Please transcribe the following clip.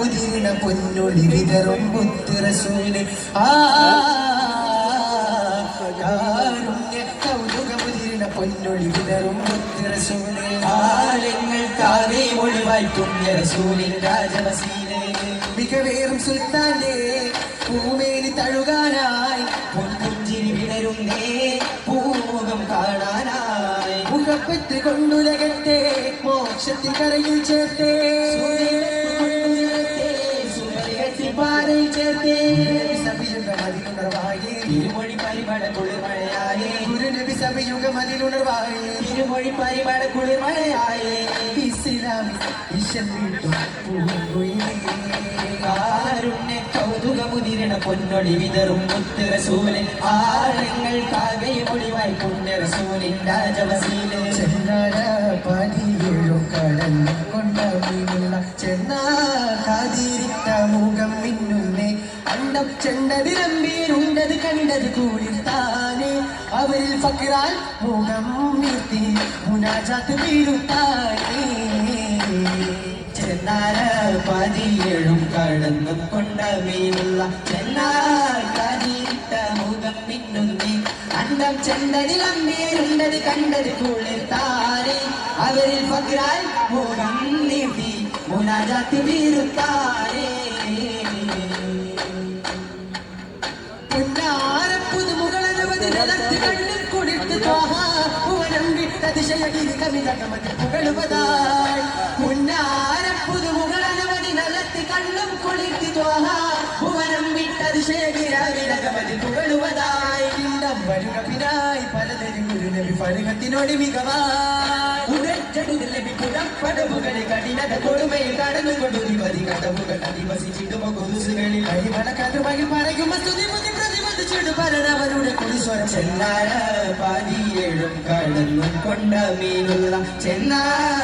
കൗതുകമുതിരിണ പൊന്നൊളി വിതറും മുത്തുറസൂൽ ആ കാരുണ്യ കൗതുകമുതിരിണ പൊന്നൊളി വിതറും മുത്തുറസൂൽ ആലങ്ങൾക്കാകെ ഒളിവായി പുണ്യറസൂലിൻ രാജവസീലേ. മികവേറും സുൽത്താനെ പൂമേനി തഴുകാനായി പൊൻപുഞ്ചിരി വിടരുന്നേ. പൂമുഖം കാണാനായി. മുഖപ്പറ്റ് കൊണ്ടുലകത്തെ മോക്ഷത്തിൽ കരയിൽ ചേർത്തേ. സഭയുഗം അതിലുണർവായി തിരുമൊഴി പരിമള കുളിർമഴയായേ. ഗുരുനബി സഭയുഗം അതിലുണർവായി. തിരുമൊഴി പരിമള കുളിർമഴയായേ. ഇസ്ലാമി ഈശൻ വീട്ടും കാരുണ്യ കൗതുകമുതിരണ പൊന്നൊടി വിതറും മുത്ത് റസൂലിൻ ആഴങ്ങൾക്കാകെ ഒളിവായി പുണ്യ റസൂലിൻ രാജവസീലേ. ചെന്നാല പതിയേഴും കടന്നു കൊണ്ട അണ്ടം ചെണ്ടതിരമ്പീരുണ്ടത് കണ്ടത് കൂടി താനെ അവരിൽ ഫക്കിറാൽ മുഖം നീർത്തി മുനാജാത്ത് വീരുത്താനേ. ചെന്നാല പതിയേഴും കടന്നു കൊണ്ട വീണുള്ള ചെന്നാൽ കരീത്ത മുഖം മിന്നുന്നി അണ്ടം ചെണ്ടതിലമ്പീരുണ്ടത് കണ്ടത് കുളിർത്താരെ അവരിൽ പകിരാൽ മുഖം നീട്ടി മുനാജാത്തി വീരുത്താരേ നിലത്ത് കണ്ണിൽ കുടിത്ത് കൊടുമയിൽ കടന്നുകൊണ്ടൊരു മതി കടവുകൾ അധിവസിച്ചിടുമോ കുരുസുകളിൽ കരിമണക്കാതുമായി പറയുമ്പോ സ്തുതി മുതി പ്രതിബന്ധിച്ചിട്ട് ഭരണവരുടെ പാതിയേഴും കടന്നു കൊണ്ട മീനുള്ള ചെന്നാല